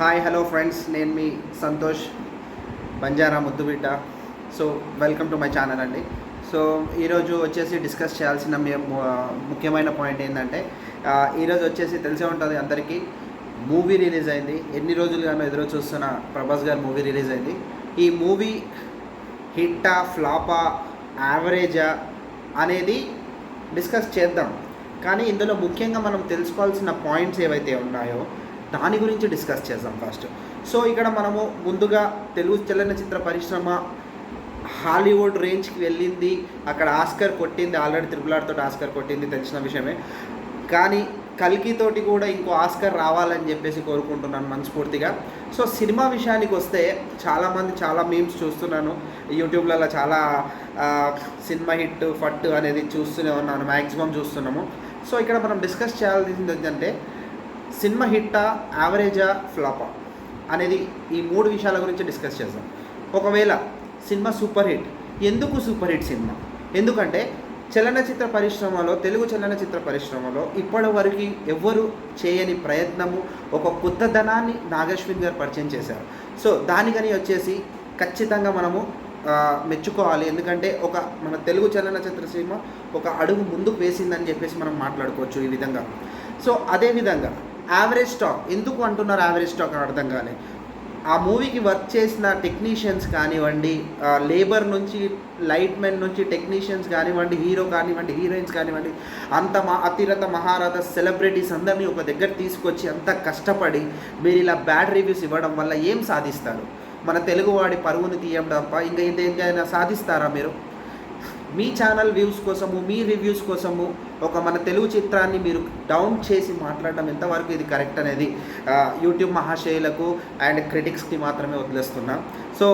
Hi hello friends నేను మీ సంతోష్ బంజారా ముద్దుబిడ్డ. So welcome to my channel అండి. సో ఈరోజు వచ్చేసి డిస్కస్ చేయాల్సిన ముఖ్యమైన పాయింట్ ఏంటంటే ఈరోజు వచ్చేసి తెలిసే ఉంటుంది అందరికీ మూవీ రిలీజ్ అయింది. ఎన్ని రోజులుగానో ఎదురు చూస్తున్న ప్రభాస్ గారి మూవీ రిలీజ్ అయింది. ఈ మూవీ హిట్టా ఫ్లాపా యావరేజా అనేది డిస్కస్ చేద్దాం. కానీ ఇందులో ముఖ్యంగా మనం తెలుసుకోవాల్సిన పాయింట్స్ ఏవైతే ఉన్నాయో దాని గురించి డిస్కస్ చేద్దాం ఫస్ట్ సో ఇక్కడ మనము ముందుగా తెలుగు చలనచిత్ర పరిశ్రమ హాలీవుడ్ రేంజ్కి వెళ్ళింది. అక్కడ ఆస్కర్ కొట్టింది. ఆల్రెడీ త్రిపులార్తో ఆస్కర్ కొట్టింది తెలిసిన విషయమే. కానీ కల్కితోటి కూడా ఇంకో ఆస్కర్ రావాలని చెప్పేసి కోరుకుంటున్నాను మనస్ఫూర్తిగా. సో సినిమా విషయానికి వస్తే చాలామంది చాలా మీమ్స్ చూస్తున్నాను. యూట్యూబ్లలో చాలా సినిమా హిట్ ఫట్ అనేది చూస్తూనే ఉన్నాను. మ్యాక్సిమం చూస్తున్నాము. సో ఇక్కడ మనం డిస్కస్ చేయాల్సింది ఏంటంటే సినిమా హిట్టా యావరేజా ఫ్లాపా అనేది ఈ మూడు విషయాల గురించి డిస్కస్ చేద్దాం. ఒకవేళ సినిమా సూపర్ హిట్ ఎందుకు సూపర్ హిట్ సినిమా? ఎందుకంటే చలనచిత్ర పరిశ్రమలో తెలుగు చలనచిత్ర పరిశ్రమలో ఇప్పటి వరకు ఎవ్వరు చేయని ప్రయత్నము ఒక కొత్తదనాన్ని నాగశ్విన్ గారు పరిచయం చేశారు. సో దానికని వచ్చేసి ఖచ్చితంగా మనము మెచ్చుకోవాలి. ఎందుకంటే ఒక మన తెలుగు చలనచిత్ర సినిమా ఒక అడుగు ముందుకు వేసిందని చెప్పేసి మనం మాట్లాడుకోవచ్చు ఈ విధంగా. సో అదేవిధంగా యావరేజ్ స్టాక్ ఎందుకు అంటున్నారు యావరేజ్ స్టాక్ అర్థం కానీ ఆ మూవీకి వర్క్ చేసిన టెక్నీషియన్స్ కానివ్వండి లేబర్ నుంచి లైట్ మెన్ నుంచి టెక్నీషియన్స్ కానివ్వండి హీరో కానివ్వండి హీరోయిన్స్ కానివ్వండి అంత మా అతిరథ మహారథ సెలబ్రిటీస్ అందరినీ ఒక దగ్గర తీసుకొచ్చి అంత కష్టపడి మీరు ఇలా బ్యాడ్ రివ్యూస్ ఇవ్వడం వల్ల ఏం సాధిస్తారు? మన తెలుగువాడి పరువుని తీయడం తప్ప ఇంకా ఇంకేమైనా సాధిస్తారా మీరు? మీ ఛానల్ వ్యూస్ కోసము మీ రివ్యూస్ కోసము ఒక మన తెలుగు చిత్రాన్ని మీరు డౌన్ చేసి మాట్లాడడం ఎంతవరకు ఇది కరెక్ట్ అనేది యూట్యూబ్ మహాశయులకు అండ్ క్రిటిక్స్కి మాత్రమే వదిలేస్తున్నా. సో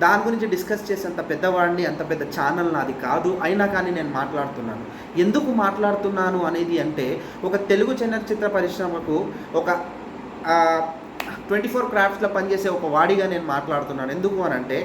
దాని గురించి డిస్కస్ చేసేంత పెద్దవాడిని అంత పెద్ద ఛానల్ నాది కాదు. అయినా కానీ నేను మాట్లాడుతున్నాను. ఎందుకు మాట్లాడుతున్నాను అనేది అంటే ఒక తెలుగు చలనచిత్ర పరిశ్రమకు ఒక ట్వంటీ ఫోర్ క్రాఫ్ట్స్లో పనిచేసే ఒక వాడిగా నేను మాట్లాడుతున్నాను. ఎందుకు అని అంటే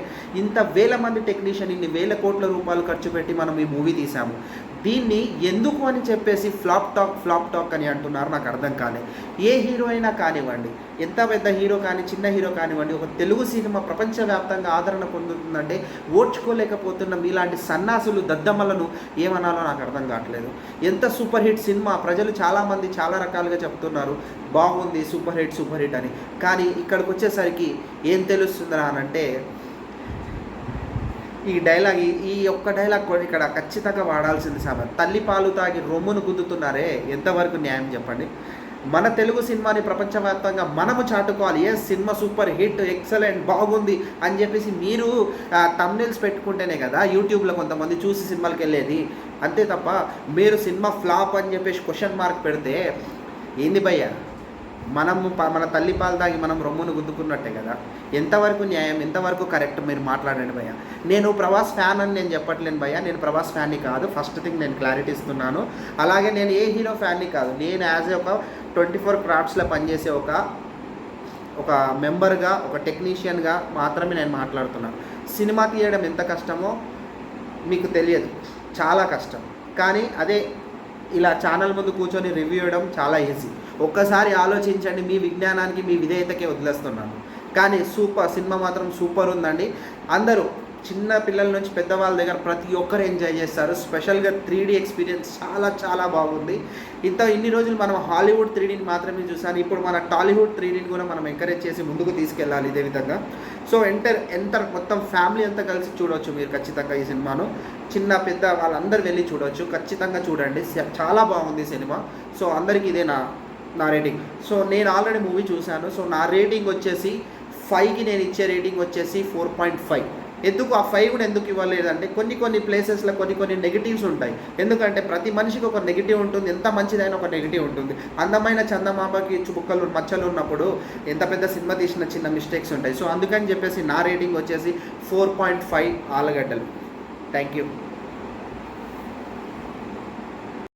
ఇంత వేల మంది టెక్నీషియన్ ఇన్ని వేల కోట్ల రూపాయలు ఖర్చు పెట్టి మనం ఈ మూవీ తీసాము. దీన్ని ఎందుకు అని చెప్పేసి ఫ్లాప్ టాక్ ఫ్లాప్ టాక్ అని అంటున్నారు నాకు అర్థం కాలే. ఏ హీరో అయినా కానివ్వండి ఎంత పెద్ద హీరో కానీ చిన్న హీరో కానివ్వండి ఒక తెలుగు సినిమా ప్రపంచవ్యాప్తంగా ఆదరణ పొందుతుందంటే ఓడ్చుకోలేకపోతున్న మీలాంటి సన్నాసులు దద్దమ్మలను ఏమనాలో నాకు అర్థం కావట్లేదు. ఎంత సూపర్ హిట్ సినిమా ప్రజలు చాలామంది చాలా రకాలుగా చెప్తున్నారు బాగుంది సూపర్ హిట్ సూపర్ హిట్ అని. కానీ ఇక్కడికి వచ్చేసరికి ఏం తెలుస్తుందా అని అంటే ఈ డైలాగ్ ఈ- ఒక్క డైలాగ్ కూడా ఇక్కడ ఖచ్చితంగా వాడాల్సింది సార్. తల్లి పాలు తాగి రొమ్మును గుద్దుతున్నారే? ఎంతవరకు న్యాయం చెప్పండి? మన తెలుగు సినిమాని ప్రపంచవ్యాప్తంగా మనము చాటుకోవాలి. ఏ సినిమా సూపర్ హిట్ ఎక్సలెంట్ బాగుంది అని చెప్పేసి మీరు తమ్నెల్స్ పెట్టుకుంటేనే కదా యూట్యూబ్లో కొంతమంది చూసి సినిమాలకు వెళ్ళేది. అంతే తప్ప మీరు సినిమా ఫ్లాప్ అని చెప్పేసి క్వశ్చన్ మార్క్ పెడితే ఏంది భయ్యా? మనము ప- మన తల్లి పాలు తాగి మనం రొమ్మును గుద్దుకున్నట్టే కదా? ఎంతవరకు న్యాయం ఎంతవరకు కరెక్ట్ మీరు మాట్లాడండి భయ్య. నేను ప్రభాస్ ఫ్యాన్ అని నేను చెప్పట్లేను భయ్య. నేను ప్రభాస్ ఫ్యాన్ని కాదు. ఫస్ట్ థింగ్ నేను క్లారిటీ ఇస్తున్నాను. అలాగే నేను ఏ హీరో ఫ్యాన్ని కాదు. నేను యాజ్ ఏ ఒక ట్వంటీ ఫోర్ క్రాఫ్ట్స్లో పనిచేసే ఒక ఒక మెంబర్గా ఒక టెక్నీషియన్గా మాత్రమే నేను మాట్లాడుతున్నాను. సినిమా తీయడం ఎంత కష్టమో మీకు తెలియదు. చాలా కష్టం. కానీ అదే ఇలా ఛానల్ ముందు కూర్చొని రివ్యూ ఇవ్వడం చాలా ఈజీ. ఒక్కసారి ఆలోచించండి మీ విజ్ఞానానికి మీ విధేయతకే వదిలేస్తున్నాను. కానీ సూపర్ సినిమా మాత్రం సూపర్ ఉందండి. అందరూ చిన్న పిల్లల నుంచి పెద్దవాళ్ళ దగ్గర ప్రతి ఒక్కరు ఎంజాయ్ చేస్తారు. స్పెషల్గా త్రీ డీ ఎక్స్పీరియన్స్ చాలా చాలా బాగుంది. ఇంత ఇన్ని రోజులు మనం హాలీవుడ్ త్రీ డీని మాత్రమే చూసాను ఇప్పుడు మన టాలీవుడ్ త్రీ డీని కూడా మనం ఎంకరేజ్ చేసి ముందుకు తీసుకెళ్ళాలి ఇదే విధంగా. సో ఎంటర్ ఎంటర్ మొత్తం ఫ్యామిలీ అంతా కలిసి చూడవచ్చు మీరు ఖచ్చితంగా ఈ సినిమాను. చిన్న పెద్ద వాళ్ళందరూ వెళ్ళి చూడవచ్చు ఖచ్చితంగా చూడండి. చాలా బాగుంది సినిమా. సో అందరికీ ఇదే నా నా రేటింగ్ సో నేను ఆల్రెడీ మూవీ చూశాను. సో నా రేటింగ్ వచ్చేసి ఫైవ్కి నేను ఇచ్చే రేటింగ్ వచ్చేసి ఫోర్ పాయింట్ ఫైవ్ ఎందుకు? ఆ ఫైవ్ కూడా ఎందుకు ఇవ్వలేదంటే కొన్ని కొన్ని ప్లేసెస్లో కొన్ని కొన్ని నెగిటివ్స్ ఉంటాయి. ఎందుకంటే ప్రతి మనిషికి ఒక నెగిటివ్ ఉంటుంది. ఎంత మంచిదైనా ఒక నెగిటివ్ ఉంటుంది. అందమైన చందమామకి చుక్కలు మచ్చలు ఉన్నప్పుడు ఎంత పెద్ద సినిమా తీసిన చిన్న మిస్టేక్స్ ఉంటాయి. సో అందుకని చెప్పేసి నా రేటింగ్ వచ్చేసి ఫోర్ పాయింట్ ఫైవ్ ఆలుగడ్డలు. Thank you